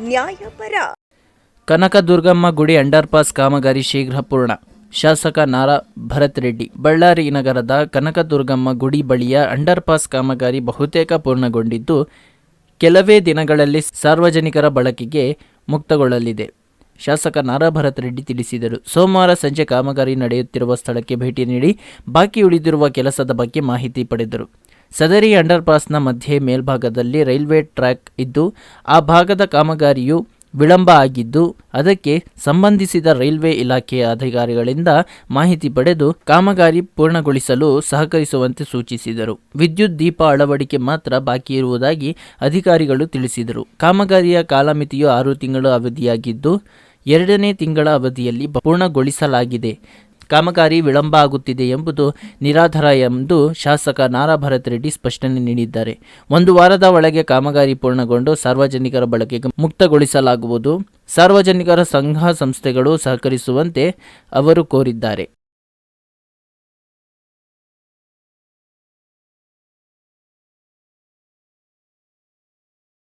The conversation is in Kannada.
ನ್ಯಾಯಪರ. ಕನಕದುರ್ಗಮ್ಮ ಗುಡಿ ಅಂಡರ್ಪಾಸ್ ಕಾಮಗಾರಿ ಶೀಘ್ರ ಪೂರ್ಣ. ಶಾಸಕ ನಾರಾ ಭರತ್ ರೆಡ್ಡಿ, ಬಳ್ಳಾರಿ ನಗರದ ಕನಕದುರ್ಗಮ್ಮ ಗುಡಿ ಬಳಿಯ ಅಂಡರ್ಪಾಸ್ ಕಾಮಗಾರಿ ಬಹುತೇಕ ಪೂರ್ಣಗೊಂಡಿದ್ದು, ಕೆಲವೇ ದಿನಗಳಲ್ಲಿ ಸಾರ್ವಜನಿಕರ ಬಳಕೆಗೆ ಮುಕ್ತಗೊಳ್ಳಲಿದೆ. ಶಾಸಕ ನಾರಾ ಭರತ್ ರೆಡ್ಡಿ ತಿಳಿಸಿದರು. ಸೋಮವಾರ ಸಂಜೆ ಕಾಮಗಾರಿ ನಡೆಯುತ್ತಿರುವ ಸ್ಥಳಕ್ಕೆ ಭೇಟಿ ನೀಡಿ, ಬಾಕಿ ಉಳಿದಿರುವ ಕೆಲಸದ ಬಗ್ಗೆ ಮಾಹಿತಿ ಪಡೆದರು. ಸದರಿ ಅಂಡರ್ಪಾಸ್ನ ಮಧ್ಯೆ ಮೇಲ್ಭಾಗದಲ್ಲಿ ರೈಲ್ವೆ ಟ್ರ್ಯಾಕ್ ಇದ್ದು, ಆ ಭಾಗದ ಕಾಮಗಾರಿಯು ವಿಳಂಬ ಆಗಿದ್ದು, ಅದಕ್ಕೆ ಸಂಬಂಧಿಸಿದ ರೈಲ್ವೆ ಇಲಾಖೆಯ ಅಧಿಕಾರಿಗಳಿಂದ ಮಾಹಿತಿ ಪಡೆದು ಕಾಮಗಾರಿ ಪೂರ್ಣಗೊಳಿಸಲು ಸಹಕರಿಸುವಂತೆ ಸೂಚಿಸಿದರು. ವಿದ್ಯುತ್ ದೀಪ ಅಳವಡಿಕೆ ಮಾತ್ರ ಬಾಕಿ ಇರುವುದಾಗಿ ಅಧಿಕಾರಿಗಳು ತಿಳಿಸಿದರು. ಕಾಮಗಾರಿಯ ಕಾಲಮಿತಿಯು ಆರು ತಿಂಗಳ ಅವಧಿಯಾಗಿದ್ದು, ಎರಡನೇ ತಿಂಗಳ ಅವಧಿಯಲ್ಲಿ ಪೂರ್ಣಗೊಳಿಸಲಾಗಿದೆ. ಕಾಮಗಾರಿ ವಿಳಂಬ ಆಗುತ್ತಿದೆ ಎಂಬುದು ನಿರಾಧಾರ ಎಂದು ಶಾಸಕ ನಾರಾ ಭರತ್ ರೆಡ್ಡಿ ಸ್ಪಷ್ಟನೆ ನೀಡಿದ್ದಾರೆ. ಒಂದು ವಾರದ ಒಳಗೆ ಕಾಮಗಾರಿ ಪೂರ್ಣಗೊಂಡು ಸಾರ್ವಜನಿಕರ ಬಳಕೆಗೆ ಮುಕ್ತಗೊಳಿಸಲಾಗುವುದು. ಸಾರ್ವಜನಿಕರ ಸಂಘ ಸಂಸ್ಥೆಗಳು ಸಹಕರಿಸುವಂತೆ ಅವರು ಕೋರಿದ್ದಾರೆ.